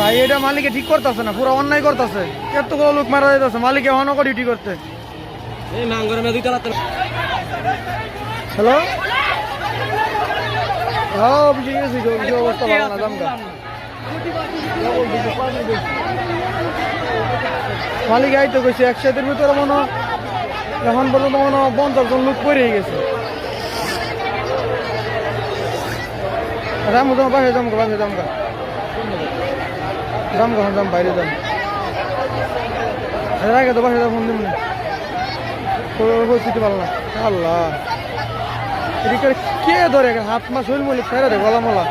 ভাই এটা মালিকে ঠিক করতেছে না পুরো অন্যায় করতেছে। এতগুলো লোক মারা যাইতেছে মালিকে অনক ডিউটি করতে। হ্যালো হ্যাঁ অফিসে গেছি অবস্থা ভালো না দামটা। মালিক আইতে কইছে একসাথের ভিতরে মনে এখন পর্যন্ত মনে হয় পঞ্চাশ জন লোক পড়ে গেছে। রামু তোমার বাসে যাম বাসে যাম যাম যখন যাম, বাইরে যাম। আগে তো বাসে যাম ফোন দিম না। পরিস্থিতি ভালো না। আল্লাহ। এদিকে কে ধরে? হাত মাস শরীর মলি ফেরা রে গলা মলা।